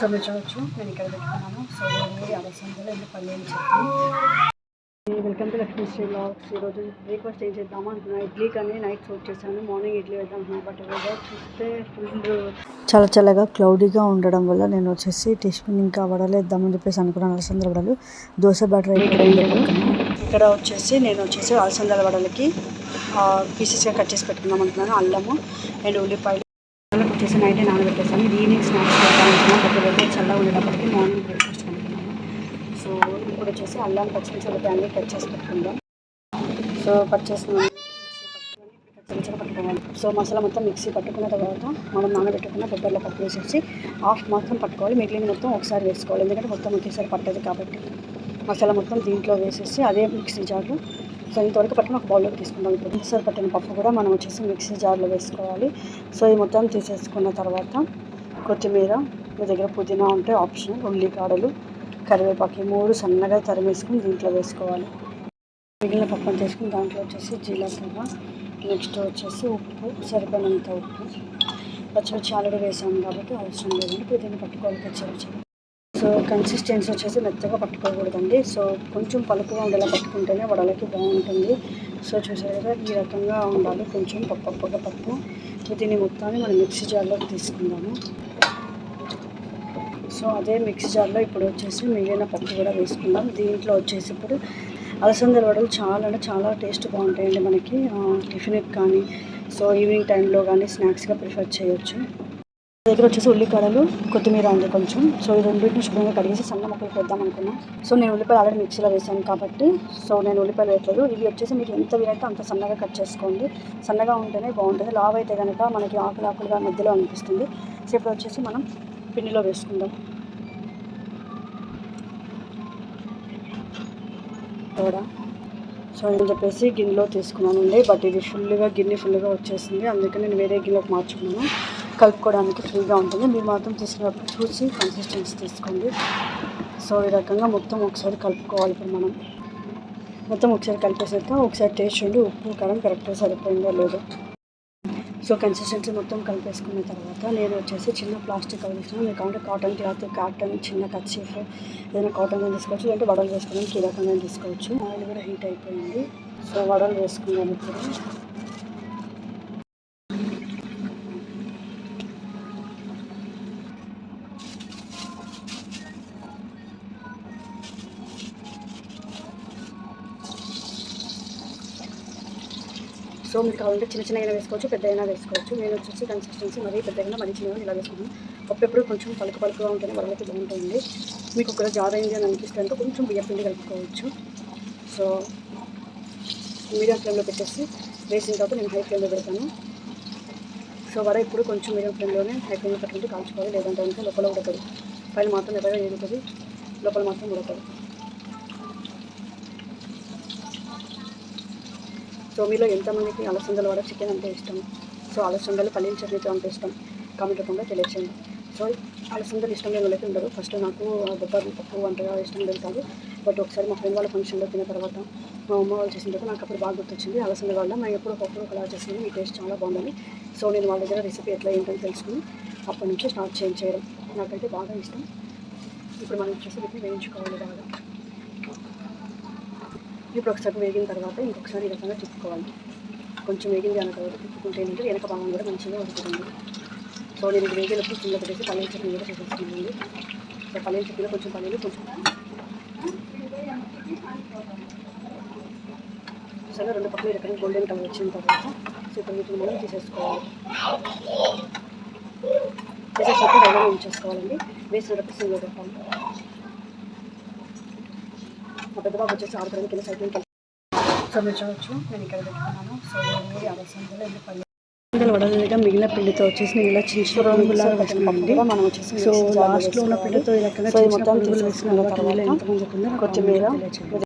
So మీరు చూడొచ్చు నేను ఇక్కడ పెట్టుకున్నాను. సో వేడి ఎందుకు ఇది అని చెప్పి welcome to Lakshmi Shri blogs. ఈరోజు బ్రేక్ఫాస్ట్ ఏం చేద్దామా అనుకున్నాను. ఇడ్లీ కానీ నైట్ సోట్ చేశాను. మార్నింగ్ ఇడ్లీ వేద్దాం అనుకున్నా బట్ వెదర్ చూస్తే ఫుల్ చాలా చల్లగా క్లౌడీగా ఉండడం వల్ల నేను వచ్చేసి టిఫిన్ ఇంకా వడలేద్దామని చెప్పేసి అనుకున్నాను. అలసందల వడలు. దోశ బ్యాటర్ ఇక్కడ వచ్చేసి నేను వచ్చేసి అలసందల వడలకి పీసెస్గా కట్ చేసి పెట్టుకుందాం అనుకున్నాను. అల్లము అండ్ ఉల్లిపాయలు. వచ్చేసి నైట్ నానబెట్టేసాను ఇది ఈవినింగ్ స్నాక్స్ పెడతాను అనుకున్నాను బట్ వెదర్ ఉండేటప్పటికి మార్నింగ్ బ్రేక్ఫాస్ట్ అనుకున్నాను సో ఇప్పుడు వచ్చేసి అల్లం పచ్చిమిర్చి ఉల్లిపాయ అన్ని కట్ చేసి పెట్టుకుందాం. సో కట్ చేసిన చిన్న పట్టుకోవాలి సో మసాలా మొత్తం మిక్సీ పట్టుకున్న తర్వాత మనం నానబెట్టుకున్న బొబ్బర్లో పప్పు వేసేసి హాఫ్ మాత్రం పట్టుకోవాలి. మిగిలిన మొత్తం ఒకసారి వేసుకోవాలి. ఎందుకంటే మొత్తం ఒకేసారి పట్టదు కాబట్టి. మసాలా మొత్తం దీంట్లో వేసేసి అదే మిక్సీ జార్లో సో ఇంతవరకు పట్టిన ఒక బౌల్లోకి తీసుకుందాం ఇప్పుడు. మిక్సర్ పట్టిన పప్పు కూడా మనం వచ్చేసి మిక్సీ జార్లో వేసుకోవాలి. సో ఇది మొత్తం తీసేసుకున్న తర్వాత కొత్తిమీర మీ దగ్గర పుదీనా ఉంటే ఆప్షనల్ ఉల్లికాడలు కరివేపాకు మూడు సన్నగా తరిమేసుకుని దీంట్లో వేసుకోవాలి. మిగిలిన పప్పును తీసుకుని దాంట్లో వచ్చేసి జీలకర్ర నెక్స్ట్ వచ్చేసి ఉప్పు సరిపడినంత ఉప్పు. పచ్చిమిర్చి ఆల్రెడీ వేసాము కాబట్టి అవసరం లేదండి. ఇప్పుడు దీన్ని పట్టుకోవాలి పచ్చిమిర్చి. సో కన్సిస్టెన్సీ వచ్చేసి మెత్తగా పట్టుకోకూడదండి. సో కొంచెం పలుపుగా ఉండేలా పట్టుకుంటేనే వడలకి బాగుంటుంది. సో చూసారు కదా ఈ రకంగా ఉండాలి. కొంచెం పప్పప్పగా పప్పు. సో దీన్ని మొత్తాన్ని మనం మిక్సీ జార్లోకి తీసుకుందాము. సో అదే మిక్సీ జార్లో ఇప్పుడు వచ్చేసి మిగిలిన పప్పు కూడా వేసుకుందాం. దీంట్లో వచ్చేసి ఇప్పుడు అలసందల వడలు చాలా అంటే చాలా టేస్ట్ బాగుంటాయండి మనకి. టిఫిన్కి కానీ సో ఈవినింగ్ టైంలో కానీ స్నాక్స్గా ప్రిఫర్ చేయొచ్చు. దగ్గర వచ్చేసి ఉల్లికాడలు కొత్తిమీర ఉంది కొంచెం. సో ఈ రెండింటిని శుభ్రంగా కడిగేసి సన్న ముక్కలు వేద్దాం అనుకున్నా. సో నేను ఉల్లిపాయలు ఆల్రెడీ మిక్సీలో వేసాను కాబట్టి సో నేను ఉల్లిపాయలు వేయట్లేదు. ఇవి వచ్చేసి మీరు ఎంత వీలైతే అంత సన్నగా కట్ చేసుకోండి. సన్నగా ఉంటేనే బాగుంటుంది. లావ్ అయితే కనుక మనకి ఆకులు ఆకులుగా మధ్యలో అనిపిస్తుంది. సో ఇప్పుడు వచ్చేసి మనం పిండిలో వేసుకుందాం. కూడా సో అని చెప్పేసి గిన్నెలో తీసుకున్నానండి. బట్ ఇది ఫుల్గా గిన్నె ఫుల్గా వచ్చేసింది. అందుకని నేను వేరే గిన్నెలోకి మార్చుకున్నాను. కలుపుకోవడానికి ఫ్రీగా ఉంటుంది. మీరు మాత్రం తీసుకున్నప్పుడు చూసి కన్సిస్టెన్సీ తీసుకోండి. సో ఈ రకంగా మొత్తం ఒకసారి కలుపుకోవాలి ఇప్పుడు మనం. మొత్తం ఒకసారి కలిపేసాక ఒకసారి టేస్ట్ ఉండి ఉప్పు కారం కరెక్ట్గా సరిపోయిందో లేదో. సో కన్సిస్టెన్సీ మొత్తం కలిపేసుకున్న తర్వాత నేను వచ్చేసి చిన్న ప్లాస్టిక్ కవర్ తీసుకున్నాను. కావాలంటే కాటన్ క్లాత్ కాటన్ చిన్న కచ్చీఫ్ ఏదైనా కాటన్ తీసుకోవచ్చు లేదంటే వడలు వేసుకోవడానికి ఈ రకంగా తీసుకోవచ్చు. ఆయిల్ కూడా హీట్ అయిపోయింది. సో వడలు వేసుకున్నాను ఇప్పుడు. సో మీకు కావాలంటే చిన్న చిన్న అయినా వేసుకోవచ్చు పెద్ద అయినా వేసుకోవచ్చు. నేను వచ్చేసి కన్సిస్టెన్సీ మరీ పెద్దగా మరీ చిన్నగా ఇలా వేసుకున్నాను. అప్పుడప్పుడు కొంచెం పలుకు పలుకుగా ఉంటేనే వడలకి బాగుంటుంది. మీకు ఒకవేళ జార్ అయింది అని అనిపిస్తే అంటే కొంచెం బియ్య పిండి కలుపుకోవచ్చు. సో మీడియం ఫ్లేమ్లో పెట్టేసి వేసిన తర్వాత నేను హై ఫ్లేమ్లో పెడతాను. సో వడ ఇప్పుడు కొంచెం మీడియం ఫ్లేమ్లోనే హై ఫ్లేమ్లో పెట్టుకుంటే కాల్చుకోవాలి లేదంటే అంటే లోపల ఉడకదు. పైన మాత్రం ఎర్రగా ఏడుతుంది లోపల మాత్రం ఉడకదు. సో మీలో ఎంతమందికి అలసందలు వడ చికెన్ అంటే ఇష్టం? సో అలసందలు పల్లీల చట్నీతో అంటే ఇష్టం. కామెంట్ రూపంలో తెలియచేయండి. సో అలసందలు ఇష్టం లేని వాళ్ళకి ఉండరు. ఫస్ట్ నాకు బొబ్బర్లు పప్పు వంటగా ఇష్టం లేదు కాదు బట్ ఒకసారి మా ఫ్రెండ్ వాళ్ళ ఫంక్షన్లో తిన్న తర్వాత మా అమ్మ వాళ్ళు చేసిన తర్వాత నాకు అప్పుడు బాగా గుర్తొచ్చింది అలసంద వల్ల. మేము ఎప్పుడు పప్పు ఒకలా చేసింది. మీ టేస్ట్ చాలా బాగుందని సో నేను వాళ్ళ దగ్గర రెసిపీ ఎట్లా ఏంటని తెలుసుకుని అప్పటి నుంచి స్టార్ట్ చేంజ్ చేయడం నాకైతే బాగా ఇష్టం. ఇప్పుడు మనం చూసి వేయించుకోవాలి బాగా. ఇప్పుడు ఒకసారి వేగిన తర్వాత ఇంకొకసారి ఈ రకంగా తిప్పుకోవాలి. కొంచెం వేగింది అన్న తర్వాత తిప్పుకుంటే ఏంటంటే వెనక భాగం కూడా మంచిగా ఉడుకుతుంది సో నేను ఇది వేగేటప్పుడు కింద పెట్టేసి పల్లెల చట్నీ కూడా చేసేస్తున్నానండి. సో పల్లెల చట్నీలో కొంచెం పల్లెలు కొంచెం సరే రెండు పక్కన ఈ రకంగా గోల్డెన్ కలర్ వచ్చిన తర్వాత సో ఇప్పుడు వీటిని మనం తీసేసుకోవాలి. చేసేసినప్పుడు దగ్గర ఉంచేసుకోవాలండి. వేసినప్పుడు సింగిల్ పెట్టాలి మా వచ్చేసి సైకిల్ సో మీరు చూడొచ్చు నేను ఇక్కడ పెట్టుకున్నాను. సో అలసందలు వడలుగా మిగిలిన పిండితో వచ్చేసి నేను ఇలా చిన్న చిన్న రంగులాగా పెట్టినామండి మనం వచ్చేసి సో లాస్ట్లో ఉన్న పిండితో ఈ రకంగా చిన్న చిన్న పురుగులు వేసిన తర్వాత కొత్తిమీర